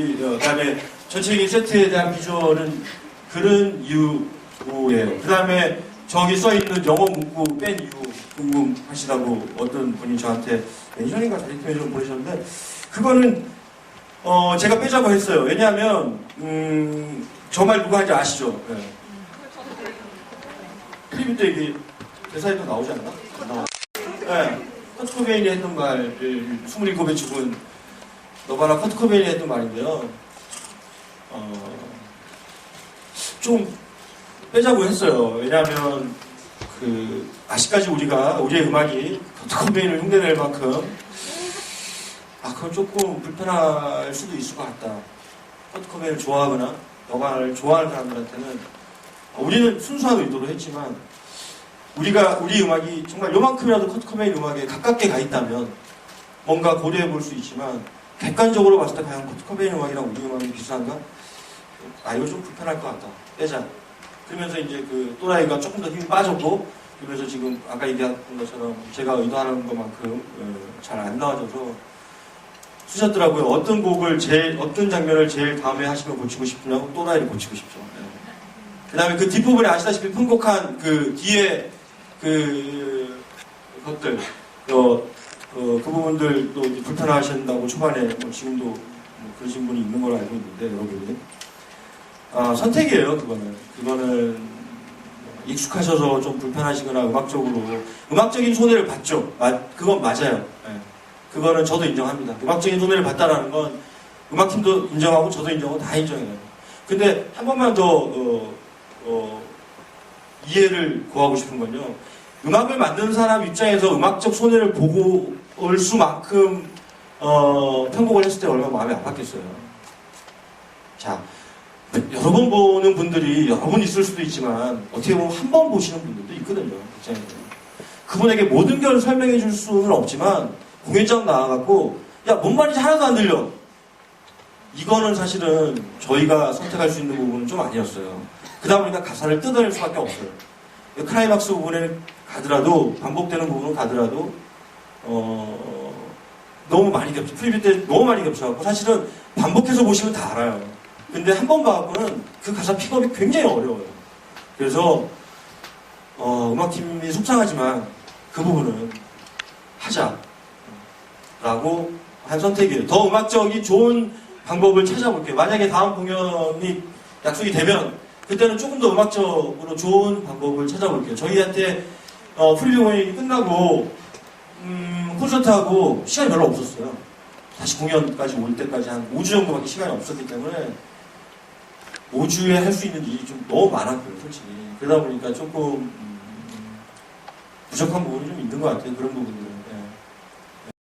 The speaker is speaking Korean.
이, 어, 그다음에 전체적인 세트에 대한 비주얼은 그런 이유예요. 그다음에 저기 써 있는 영어 문구 뺀 이유 궁금하시다고 어떤 분이 저한테 매니저님과 다이렉트메이저를 보내셨는데 그거는 어 제가 빼자고 했어요. 왜냐하면 음, 저 말 누가 하는지 아시죠? 네. 때 이게 대사에도 나오지 않나? 네. 커트 코베인이 했던 말을 27의 죽은 너바나 커트 코베인이 했던 말인데요. 어, 좀 빼자고 했어요. 왜냐하면 그 아직까지 우리가 우리의 음악이 커트 코베인을 흉내낼 만큼 아 그건 조금 불편할 수도 있을 것 같다. 커트 코베인을 좋아하거나 너바나를 좋아하는 사람들한테는 우리는 순수한 의도로 했지만 우리가 우리 음악이 정말 요만큼이라도 커트 코베인 음악에 가깝게 가 있다면 뭔가 고려해 볼 수 있지만 객관적으로 봤을 때 과연 코베인 음악이랑 우리 음악이 비슷한가? 아 이거 좀 불편할 것 같다. 빼자. 그러면서 이제 그 또라이가 조금 더 힘이 빠졌고 그러면서 지금 아까 얘기한 것처럼 제가 의도하는 것만큼 어, 잘안 나와져서 쓰셨더라고요. 어떤 곡을 제일 어떤 장면을 제일 다음에 하시면 고치고 싶냐고 또라이를 고치고 싶죠. 그 다음에 그 뒷부분에 아시다시피 편곡한 그 뒤에 그 것들, 어, 어, 그 부분들도 이제 불편하신다고 초반에 뭐 지금도 뭐 그러신 분이 있는 걸로 알고 있는데 여러분이 아, 선택이에요 그거는. 그거는 익숙하셔서 좀 불편하시거나 음악적으로 음악적인 손해를 봤죠. 마- 그건 맞아요. 예. 그거는 저도 인정합니다. 음악적인 손해를 봤다라는 건 음악팀도 인정하고 저도 인정하고 다 인정해요. 근데 한 번만 더 어, 어, 이해를 구하고 싶은 건요. 음악을 만드는 사람 입장에서 음악적 손해를 보고 올 수만큼 어, 편곡을 했을 때 얼마나 마음이 아팠겠어요. 자, 여러 번 보는 분들이 여러 번 있을 수도 있지만 어떻게 보면 한 번 보시는 분들도 있거든요. 입장에서. 그분에게 모든 걸 설명해 줄 수는 없지만 공연장 나와갖고 야, 뭔 말인지 하나도 안 들려. 이거는 사실은 저희가 선택할 수 있는 부분은 좀 아니었어요. 그러다 보니까 가사를 뜯어낼 수밖에 없어요. 클라이막스 부분에 가더라도 반복되는 부분은 가더라도 어, 너무 많이 겹쳐 프리뷰 때 너무 많이 겹쳐갖고 사실은 반복해서 보시면 다 알아요. 근데 한 번 봐갖고는 그 가사 픽업이 굉장히 어려워요. 그래서 어, 음악팀이 속상하지만 그 부분은 하자 라고 한 선택이에요. 더 음악적인 좋은 방법을 찾아볼게요. 만약에 다음 공연이 약속이 되면 그때는 조금 더 음악적으로 좋은 방법을 찾아볼게요. 저희한테 어, 프리뷰 공연이 끝나고 음, 콘서트하고 시간이 별로 없었어요. 다시 공연까지 올 때까지 한 5주 정도밖에 시간이 없었기 때문에 5주에 할 수 있는 일이 좀 너무 많았고요, 솔직히. 그러다 보니까 조금 음, 부족한 부분이 좀 있는 것 같아요, 그런 부분들은.